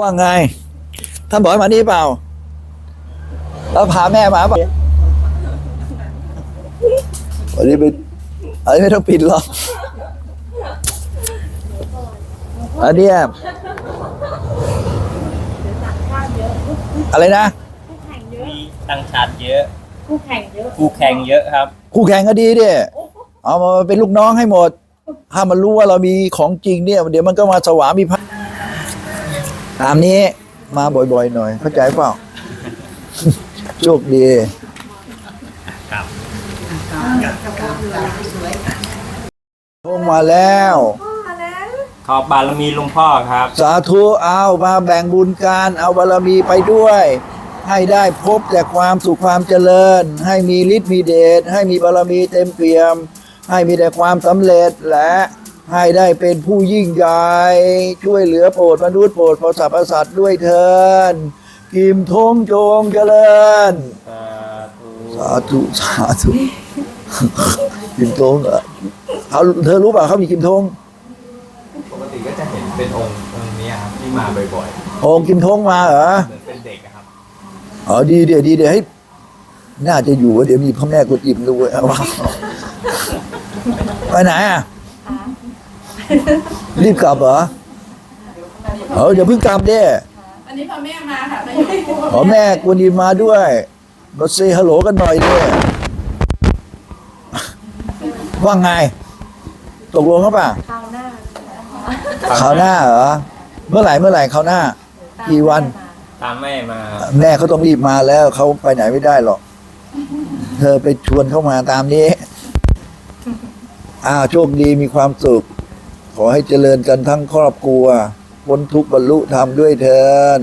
ว่าไง ท่านบอกให้มานี่เปล่า แล้วพาแม่มาเปล่าอันนี้ไปอันนี้ไม่ต้องปิดหรอกอันเนี้ยอะไรนะ คู่แข่งเยอะ มีตังชาติเยอะ คู่แข่งเยอะ คู่แข่งเยอะครับ คู่แข่งก็ดีดิเอามาเป็นลูกน้องให้หมด ถ้ามันรู้ว่าเรามีของจริงเนี่ย เดี๋ยวมันก็มาสวามีพัก ตามนี้มาบ่อยๆหน่อย เข้าใจเปล่า โชคดีครับพงมาแล้ว ขอบบารมีหลวงพ่อครับ สาธุเอามาแบ่งบุญการเอาบารมีไปด้วย ให้ได้พบแต่ความสุขความเจริญ ให้มีฤทธิ์มีเดชให้มีบารมีเต็มเปี่ยม ให้มีแต่ความสำเร็จและ ให้ได้เป็นผู้ยิ่งใหญ่ช่วยเหลือโปรดมนุษย์โปรดพระสรรพสัตว์ด้วยเถินกิมทงจงเจริญ สาธุ สาธุกิมทงเหรอเขาเธอรู้เปล่าเขามีกิมทงปกติก็จะเห็นเป็นองค์องค์เนี้ยครับที่มาบ่อยองค์กิมทงมาเหรอๆเหมือนเป็นเด็กอะครับอ๋อดีเดี๋ยวดีเดี๋ยวให้น่าจะอยู่ว่าเดี๋ยวมีพ่อแม่กดอิ่มด้วยเอาว่าไปไหนอะ รีบกลับเหรอเอออย่าเพิ่งกลับเด้วันนี้พอแม่มาค่ะมาอยู่คู่ขอแม่กวนอิมมาด้วยมาเซฮัลโหลกันหน่อยเด้ว่าไง ตกลงเขาป่ะคราวหน้าคราวหน้าเหรอ เมื่อไหร่เมื่อไหร่คราวหน้า กี่วัน ตามแม่มาครับแม่เขาต้องรีบมาแล้วเขาไปไหนไม่ได้หรอก เธอไปชวนเข้ามาตามนี้ อ้าวโชคดีมีความสุข ขอให้เจริญกันทั้งครอบครัวพ้นทุกข์บรรลุธรรมด้วยเถิน